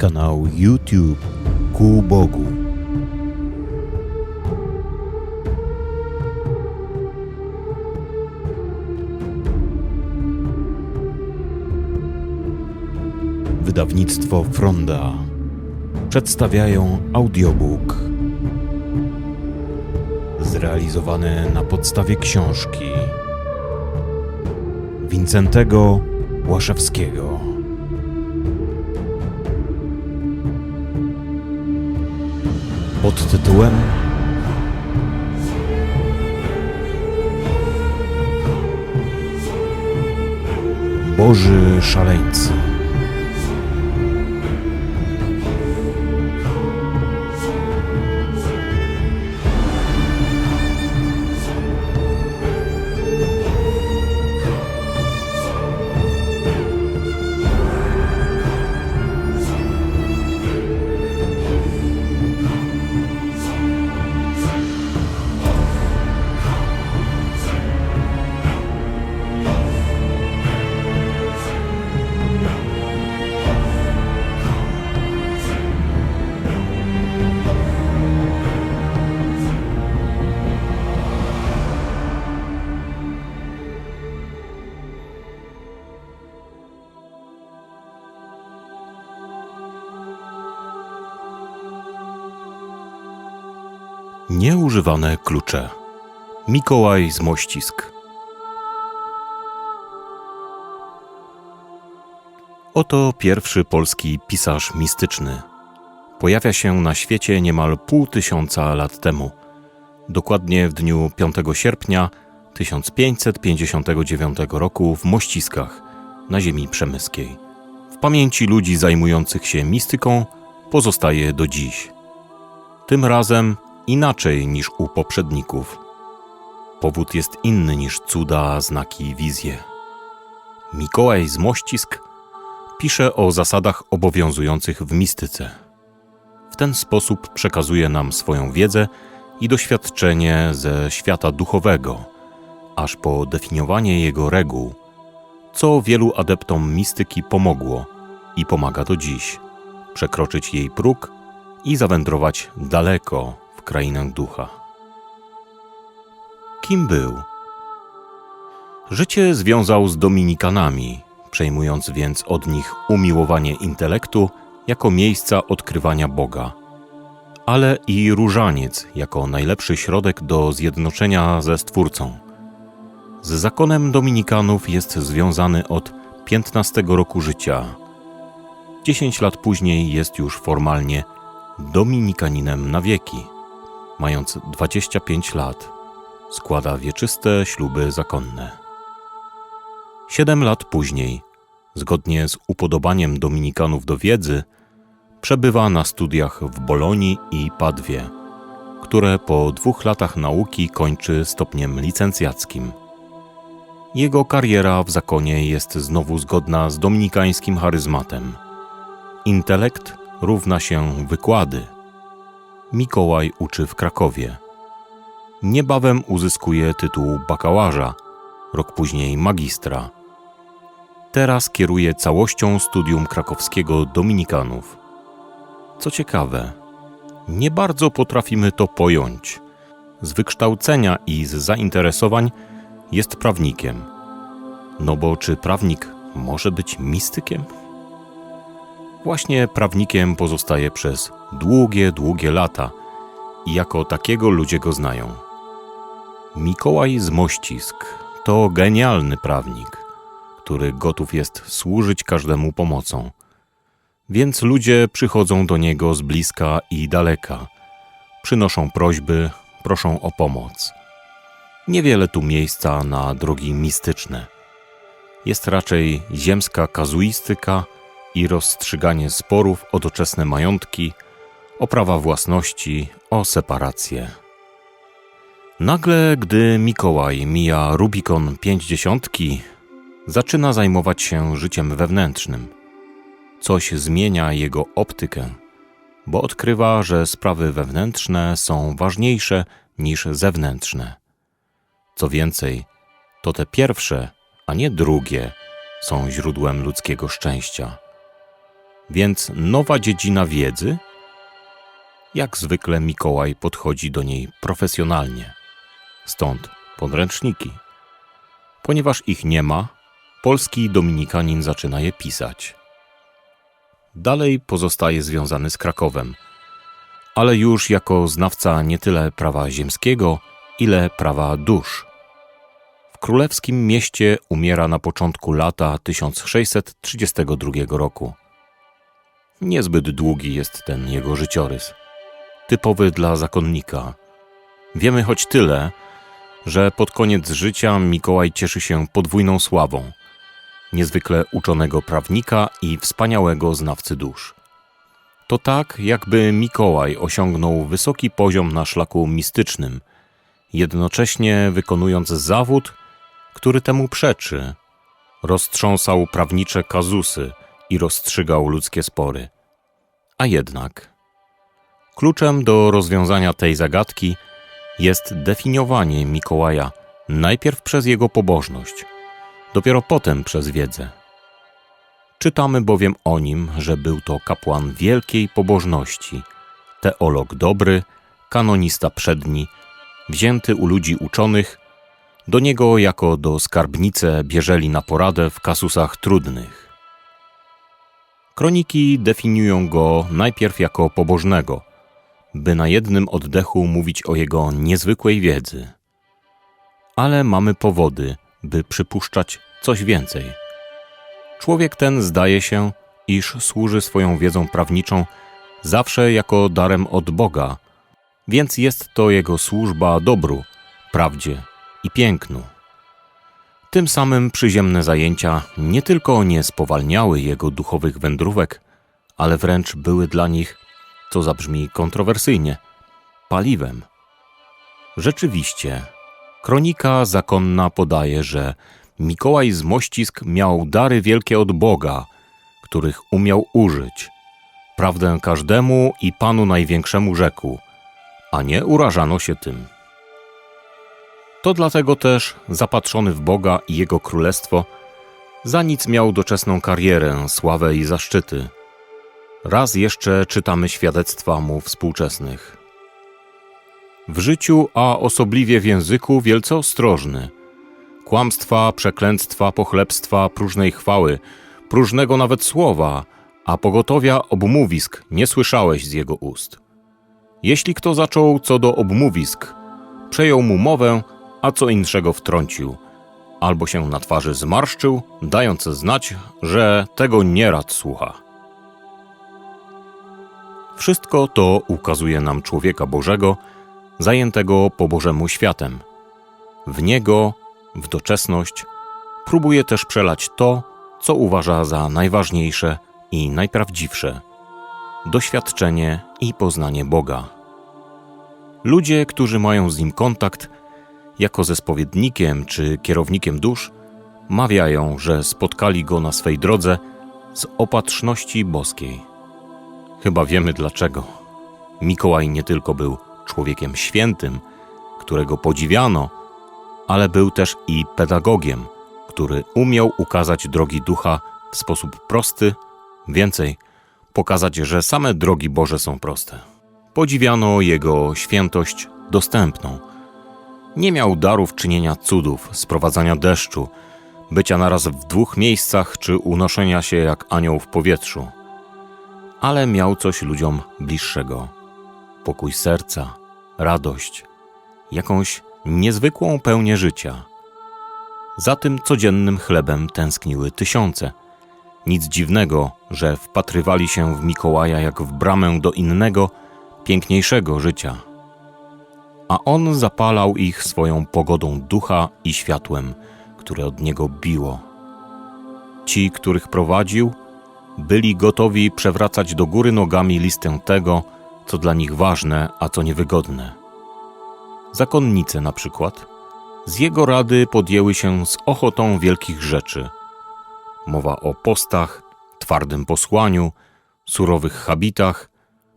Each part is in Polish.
Kanał YouTube Ku Bogu. Wydawnictwo Fronda przedstawiają audiobook zrealizowany na podstawie książki Wincentego Łaszewskiego. Pod tytułem Boży Szaleńcy. Nieużywane klucze. Mikołaj z Mościsk. Oto pierwszy polski pisarz mistyczny. Pojawia się na świecie niemal pół tysiąca lat temu. Dokładnie w dniu 5 sierpnia 1559 roku w Mościskach, na ziemi przemyskiej. W pamięci ludzi zajmujących się mistyką pozostaje do dziś. Tym razem inaczej niż u poprzedników. Powód jest inny niż cuda, znaki i wizje. Mikołaj z Mościsk pisze o zasadach obowiązujących w mistyce. W ten sposób przekazuje nam swoją wiedzę i doświadczenie ze świata duchowego, aż po definiowanie jego reguł, co wielu adeptom mistyki pomogło i pomaga do dziś przekroczyć jej próg i zawędrować daleko krainę ducha. Kim był? Życie związał z Dominikanami, przejmując więc od nich umiłowanie intelektu jako miejsca odkrywania Boga, ale i różaniec jako najlepszy środek do zjednoczenia ze Stwórcą. Z zakonem Dominikanów jest związany od 15 roku życia. 10 lat później jest już formalnie Dominikaninem na wieki mając 25 lat, składa wieczyste śluby zakonne. Siedem lat później, zgodnie z upodobaniem Dominikanów do wiedzy, przebywa na studiach w Bolonii i Padwie, które po dwóch latach nauki kończy stopniem licencjackim. Jego kariera w zakonie jest znowu zgodna z dominikańskim charyzmatem. Intelekt równa się wykłady – Mikołaj uczy w Krakowie. Niebawem uzyskuje tytuł bakałaża, rok później magistra. Teraz kieruje całością studium krakowskiego Dominikanów. Co ciekawe, nie bardzo potrafimy to pojąć. Z wykształcenia i z zainteresowań jest prawnikiem. No bo czy prawnik może być mistykiem? Właśnie prawnikiem pozostaje przez długie, długie lata i jako takiego ludzie go znają. Mikołaj z Mościsk to genialny prawnik, który gotów jest służyć każdemu pomocą. Więc ludzie przychodzą do niego z bliska i daleka, przynoszą prośby, proszą o pomoc. Niewiele tu miejsca na drogi mistyczne. Jest raczej ziemska kazuistyka i rozstrzyganie sporów o doczesne majątki, o prawa własności, o separację. Nagle, gdy Mikołaj mija Rubikon pięćdziesiątki, zaczyna zajmować się życiem wewnętrznym. Coś zmienia jego optykę, bo odkrywa, że sprawy wewnętrzne są ważniejsze niż zewnętrzne. Co więcej, to te pierwsze, a nie drugie, są źródłem ludzkiego szczęścia. Więc nowa dziedzina wiedzy? Jak zwykle Mikołaj podchodzi do niej profesjonalnie. Stąd podręczniki. Ponieważ ich nie ma, polski dominikanin zaczyna je pisać. Dalej pozostaje związany z Krakowem, ale już jako znawca nie tyle prawa ziemskiego, ile prawa dusz. W królewskim mieście umiera na początku lata 1632 roku. Niezbyt długi jest ten jego życiorys, typowy dla zakonnika. Wiemy choć tyle, że pod koniec życia Mikołaj cieszy się podwójną sławą niezwykle uczonego prawnika i wspaniałego znawcy dusz. To tak, jakby Mikołaj osiągnął wysoki poziom na szlaku mistycznym, jednocześnie wykonując zawód, który temu przeczy. Roztrząsał prawnicze kazusy i rozstrzygał ludzkie spory. A jednak, kluczem do rozwiązania tej zagadki jest definiowanie Mikołaja najpierw przez jego pobożność, dopiero potem przez wiedzę. Czytamy bowiem o nim, że był to kapłan wielkiej pobożności, teolog dobry, kanonista przedni, wzięty u ludzi uczonych, do niego jako do skarbnice bierzeli na poradę w kasusach trudnych. Kroniki definiują go najpierw jako pobożnego, by na jednym oddechu mówić o jego niezwykłej wiedzy. Ale mamy powody, by przypuszczać coś więcej. Człowiek ten zdaje się, iż służy swoją wiedzą prawniczą zawsze jako darem od Boga, więc jest to jego służba dobru, prawdzie i pięknu. Tym samym przyziemne zajęcia nie tylko nie spowalniały jego duchowych wędrówek, ale wręcz były dla nich, co zabrzmi kontrowersyjnie, paliwem. Rzeczywiście, kronika zakonna podaje, że Mikołaj z Mościsk miał dary wielkie od Boga, których umiał użyć. Prawdę każdemu i Panu Największemu rzekł, a nie urażano się tym. To dlatego też, zapatrzony w Boga i Jego Królestwo, za nic miał doczesną karierę, sławę i zaszczyty. Raz jeszcze czytamy świadectwa mu współczesnych. W życiu, a osobliwie w języku, wielce ostrożny. Kłamstwa, przeklęctwa, pochlebstwa, próżnej chwały, próżnego nawet słowa, a pogotowia obmówisk nie słyszałeś z jego ust. Jeśli kto zaczął co do obmówisk, przejął mu mowę, a co inszego wtrącił, albo się na twarzy zmarszczył, dając znać, że tego nie rad słucha. Wszystko to ukazuje nam człowieka Bożego, zajętego po Bożemu światem. W niego, w doczesność, próbuje też przelać to, co uważa za najważniejsze i najprawdziwsze doświadczenie i poznanie Boga. Ludzie, którzy mają z nim kontakt, jako ze spowiednikiem czy kierownikiem dusz, mawiają, że spotkali go na swej drodze z opatrzności boskiej. Chyba wiemy dlaczego. Mikołaj nie tylko był człowiekiem świętym, którego podziwiano, ale był też i pedagogiem, który umiał ukazać drogi ducha w sposób prosty, więcej pokazać, że same drogi Boże są proste. Podziwiano jego świętość dostępną. Nie miał darów czynienia cudów, sprowadzania deszczu, bycia naraz w dwóch miejscach czy unoszenia się jak anioł w powietrzu. Ale miał coś ludziom bliższego: pokój serca, radość, jakąś niezwykłą pełnię życia. Za tym codziennym chlebem tęskniły tysiące. Nic dziwnego, że wpatrywali się w Mikołaja jak w bramę do innego, piękniejszego życia. A on zapalał ich swoją pogodą ducha i światłem, które od niego biło. Ci, których prowadził, byli gotowi przewracać do góry nogami listę tego, co dla nich ważne, a co niewygodne. Zakonnice na przykład, z jego rady podjęły się z ochotą wielkich rzeczy. Mowa o postach, twardym posłaniu, surowych habitach,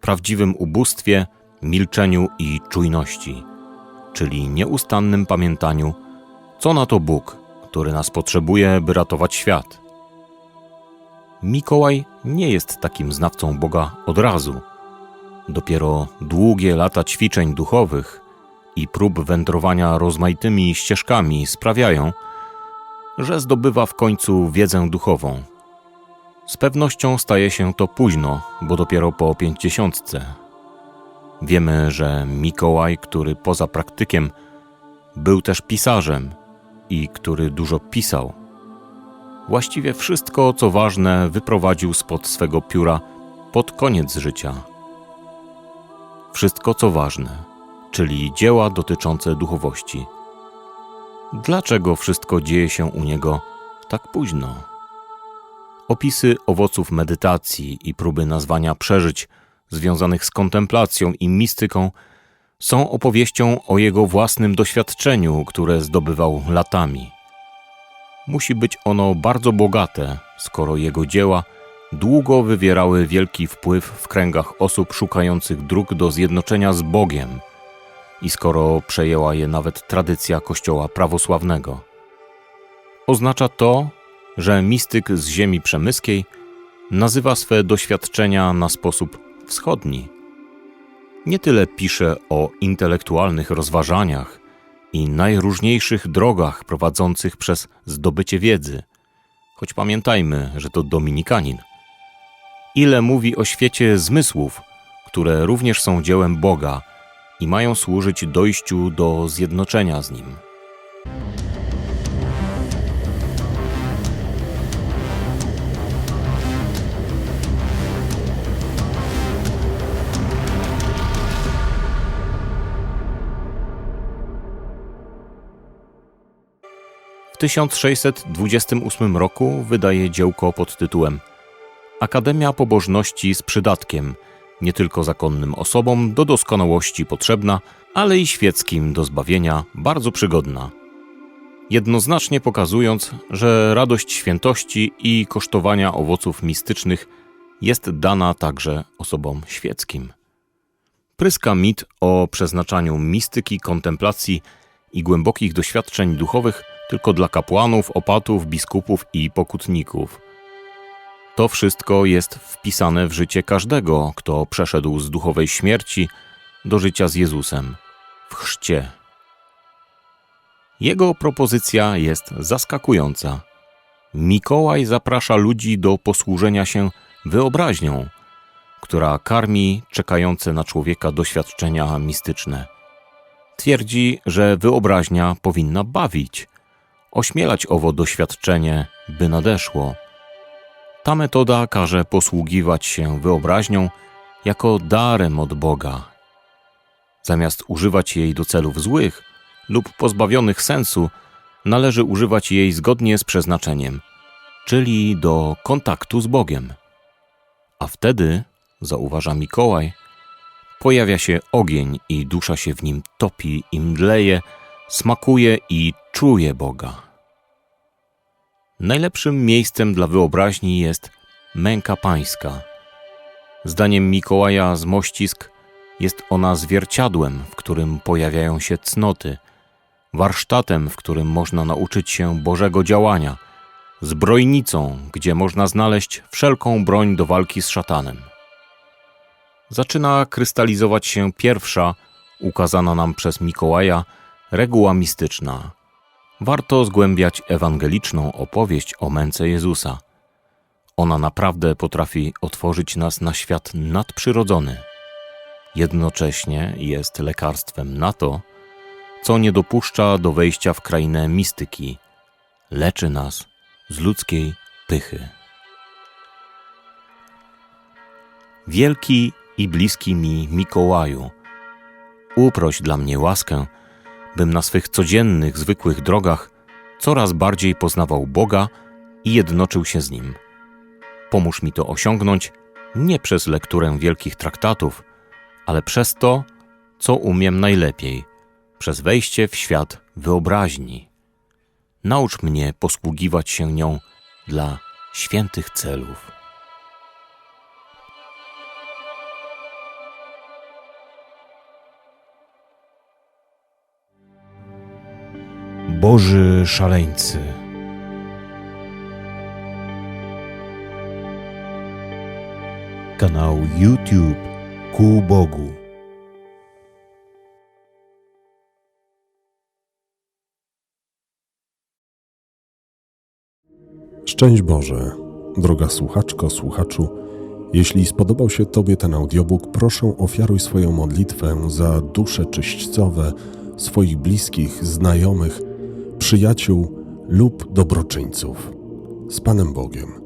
prawdziwym ubóstwie, milczeniu i czujności, czyli nieustannym pamiętaniu, co na to Bóg, który nas potrzebuje, by ratować świat. Mikołaj nie jest takim znawcą Boga od razu. Dopiero długie lata ćwiczeń duchowych i prób wędrowania rozmaitymi ścieżkami sprawiają, że zdobywa w końcu wiedzę duchową. Z pewnością staje się to późno, bo dopiero po pięćdziesiątce. Wiemy, że Mikołaj, który poza praktykiem był też pisarzem i który dużo pisał. Właściwie wszystko, co ważne, wyprowadził spod swego pióra pod koniec życia. Wszystko, co ważne, czyli dzieła dotyczące duchowości. Dlaczego wszystko dzieje się u niego tak późno? Opisy owoców medytacji i próby nazwania przeżyć związanych z kontemplacją i mistyką są opowieścią o jego własnym doświadczeniu, które zdobywał latami. Musi być ono bardzo bogate, skoro jego dzieła długo wywierały wielki wpływ w kręgach osób szukających dróg do zjednoczenia z Bogiem i skoro przejęła je nawet tradycja Kościoła prawosławnego. Oznacza to, że mistyk z ziemi przemyskiej nazywa swe doświadczenia na sposób wschodni. Nie tyle pisze o intelektualnych rozważaniach i najróżniejszych drogach prowadzących przez zdobycie wiedzy, choć pamiętajmy, że to dominikanin. Ile mówi o świecie zmysłów, które również są dziełem Boga i mają służyć dojściu do zjednoczenia z Nim. 1628 roku wydaje dziełko pod tytułem Akademia Pobożności z przydatkiem, nie tylko zakonnym osobom do doskonałości potrzebna, ale i świeckim do zbawienia bardzo przygodna. Jednoznacznie pokazując, że radość świętości i kosztowania owoców mistycznych jest dana także osobom świeckim. Pryska mit o przeznaczaniu mistyki, kontemplacji i głębokich doświadczeń duchowych tylko dla kapłanów, opatów, biskupów i pokutników. To wszystko jest wpisane w życie każdego, kto przeszedł z duchowej śmierci do życia z Jezusem w chrzcie. Jego propozycja jest zaskakująca. Mikołaj zaprasza ludzi do posłużenia się wyobraźnią, która karmi czekające na człowieka doświadczenia mistyczne. Twierdzi, że wyobraźnia powinna bawić, ośmielać owo doświadczenie, by nadeszło. Ta metoda każe posługiwać się wyobraźnią jako darem od Boga. Zamiast używać jej do celów złych lub pozbawionych sensu, należy używać jej zgodnie z przeznaczeniem, czyli do kontaktu z Bogiem. A wtedy, zauważa Mikołaj, pojawia się ogień i dusza się w nim topi i mdleje, smakuje i czuje Boga. Najlepszym miejscem dla wyobraźni jest męka pańska. Zdaniem Mikołaja z Mościsk jest ona zwierciadłem, w którym pojawiają się cnoty, warsztatem, w którym można nauczyć się Bożego działania, zbrojnicą, gdzie można znaleźć wszelką broń do walki z szatanem. Zaczyna krystalizować się pierwsza, ukazana nam przez Mikołaja, reguła mistyczna. Warto zgłębiać ewangeliczną opowieść o męce Jezusa. Ona naprawdę potrafi otworzyć nas na świat nadprzyrodzony. Jednocześnie jest lekarstwem na to, co nie dopuszcza do wejścia w krainę mistyki, leczy nas z ludzkiej pychy. Wielki i bliski mi Mikołaju, uproś dla mnie łaskę, bym na swych codziennych, zwykłych drogach coraz bardziej poznawał Boga i jednoczył się z Nim. Pomóż mi to osiągnąć nie przez lekturę wielkich traktatów, ale przez to, co umiem najlepiej, przez wejście w świat wyobraźni. Naucz mnie posługiwać się nią dla świętych celów. Boży szaleńcy. Kanał YouTube Ku Bogu. Szczęść Boże, droga słuchaczko, słuchaczu. Jeśli spodobał się Tobie ten audiobook, proszę ofiaruj swoją modlitwę za dusze czyśćcowe swoich bliskich, znajomych, przyjaciół lub dobroczyńców. Z Panem Bogiem.